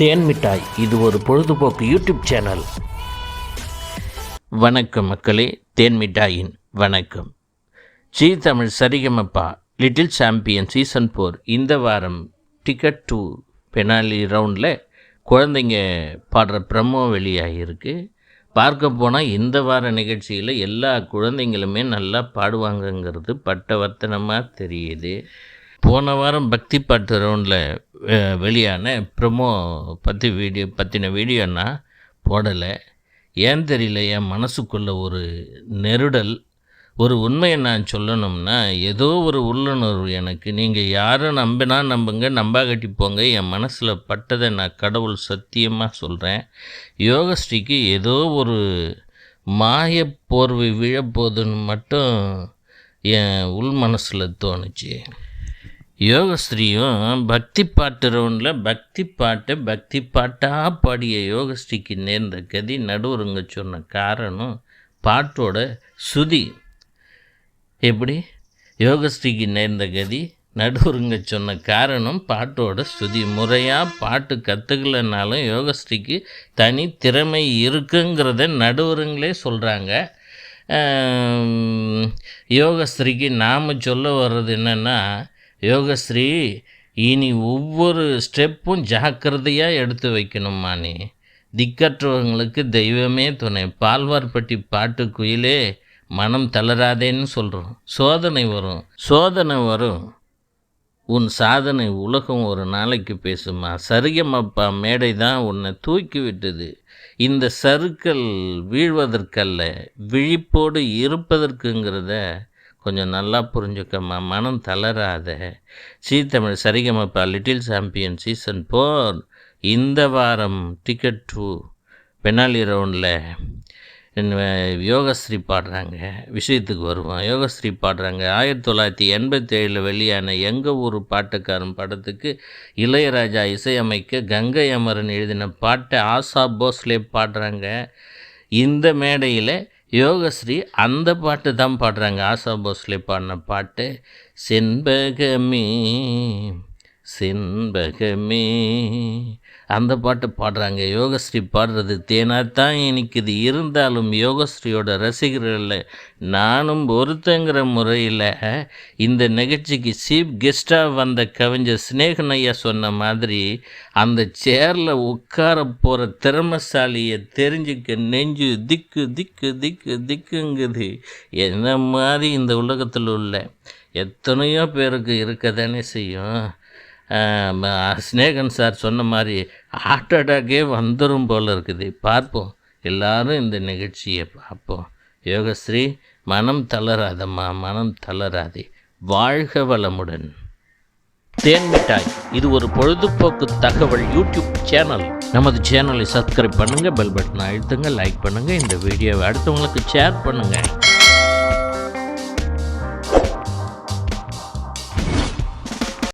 தேன் மிட்டாய். இது ஒரு பொழுதுபோக்கு யூடியூப் சேனல். வணக்கம் மக்களே தேன் மிட்டாயின் வணக்கம். Zee Tamil Saregamapa little champion season four இந்த வாரம் டிக்கெட் டூ பெனாலி ரவுண்டில் குழந்தைங்க பாடுற ப்ரமோ வெளியாகிருக்கு பார்க்க போனால் இந்த வார நிகழ்ச்சியில் எல்லா குழந்தைங்களுமே நல்லா பாடுவாங்கங்கிறது பட்டவர்த்தனமாக தெரியுது. போன வாரம் பக்தி பாட்டு ரவுண்டில் வெளியான ப்ரமோ பற்றி வீடியோ பற்றின வீடியோன்னா போடலை. ஏன் தெரியல என் மனசுக்குள்ள ஒரு நெருடல் ஒரு உண்மையை நான் சொல்லணும்னா ஏதோ ஒரு உள்ளுணர்வு எனக்கு. நீங்கள் யாரை நம்பினா நம்புங்க நம்பா கட்டி போங்க. என் மனசில் பட்டதை நான் கடவுள் சத்தியமாக சொல்கிறேன் யோகஸ்ரீக்கு ஏதோ ஒரு மாய போர்வை விழப்போதுன்னு மட்டும் என் உள் மனசில் தோணுச்சு. யோகஸ்ரீயும் பக்தி பாட்டு ரவுண்டில் பக்தி பாட்டை பக்தி பாட்டாக பாடிய யோகஸ்ரீக்கு நேர்ந்த கதி நடுவருங்க சொன்ன காரணம் பாட்டோட சுதி. எப்படி? யோகஸ்ரீக்கு நேர்ந்த கதி நடுவருங்க சொன்ன காரணம் பாட்டோட ஸ்துதி முறையாக பாட்டு கற்றுக்கலனாலும் யோகஸ்ரீக்கு தனி திறமை இருக்குங்கிறத நடுவருங்களே சொல்கிறாங்க யோகஸ்ரீக்கு நாம் சொல்ல வர்றது என்னென்னா யோகஸ்ரீ இனி ஒவ்வொரு ஸ்டெப்பும் ஜாக்கிரதையாக எடுத்து வைக்கணுமா நீ? திக்கற்றவங்களுக்கு தெய்வமே துணை. பால்வார்பட்டி பாட்டு குயிலே மனம் தளராதேன்னு சொல்கிறோம் சோதனை வரும். சோதனை வரும். உன் சாதனை உலகம் ஒரு நாளைக்கு பேசுமா? சருகமப்பா மேடை தான் உன்னை தூக்கி விட்டது. இந்த சருக்கள் வீழ்வதற்கல்ல விழிப்போடு இருப்பதற்குங்கிறத கொஞ்சம் நல்லா புரிஞ்சுக்கம்மா மனம் தளராத Zee Tamil Saregamapa little champion season four இந்த வாரம் டிக்கெட் டூ பெனாலி ரவுண்டில் யோகஸ்ரீ பாடுறாங்க. விஷயத்துக்கு வருவோம் யோகஸ்ரீ பாடுறாங்க. ஆயிரத்தி தொள்ளாயிரத்தி எண்பத்தேழில் வெளியான எங்கள் ஊர் பாட்டுக்காரன் படத்துக்கு இளையராஜா இசையமைக்க கங்கை அமரன் எழுதின பாட்டை ஆசா போஸ்லே பாடுறாங்க. இந்த மேடையில் யோகஸ்ரீ அந்த பாட்டு தான் பாடுறாங்க. ஆசா போஸ்லே பாடின பாட்டு செண்பகமே. செண்பகமே. அந்த பாட்டு பாடுறாங்க. யோகஸ்ரீ பாடுறது தேனாத்தான் இனிக்குது. இருந்தாலும் யோகஸ்ரீயோட ரசிகர்களில் நானும் ஒருத்தங்கிற முறையில் இந்த நிகழ்ச்சிக்கு சீஃப் கெஸ்ட்டாக வந்த கவிஞர் சிநேகன் ஐயா சொன்ன மாதிரி அந்த சேரில் உட்கார போகிற திறமசாலியை தெரிஞ்சுக்க நெஞ்சு திக்கு திக்கு திக்கு திக்குங்குது. என்ன மாதிரி இந்த உலகத்தில் உள்ள எத்தனையோ பேருக்கு இருக்க தானே செய்யும். ஸ்னேகன் சார் சொன்ன மாதிரி ஹார்ட் அட்டாக்கே வந்துடும் போல் இருக்குது. பார்ப்போம். எல்லாரும் இந்த நிகழ்ச்சியை பார்ப்போம். யோகஸ்ரீ மனம் தளராதம்மா மனம் தளராதே. வாழ்க வளமுடன். தேன் மிட்டாய். இது ஒரு பொழுதுபோக்கு தகவல் யூடியூப் சேனல். நமது சேனலை சப்ஸ்கிரைப் பண்ணுங்கள் பெல் பட்டனை அழுத்துங்க லைக் பண்ணுங்கள் இந்த வீடியோவை அடுத்தவங்களுக்கு ஷேர் பண்ணுங்கள்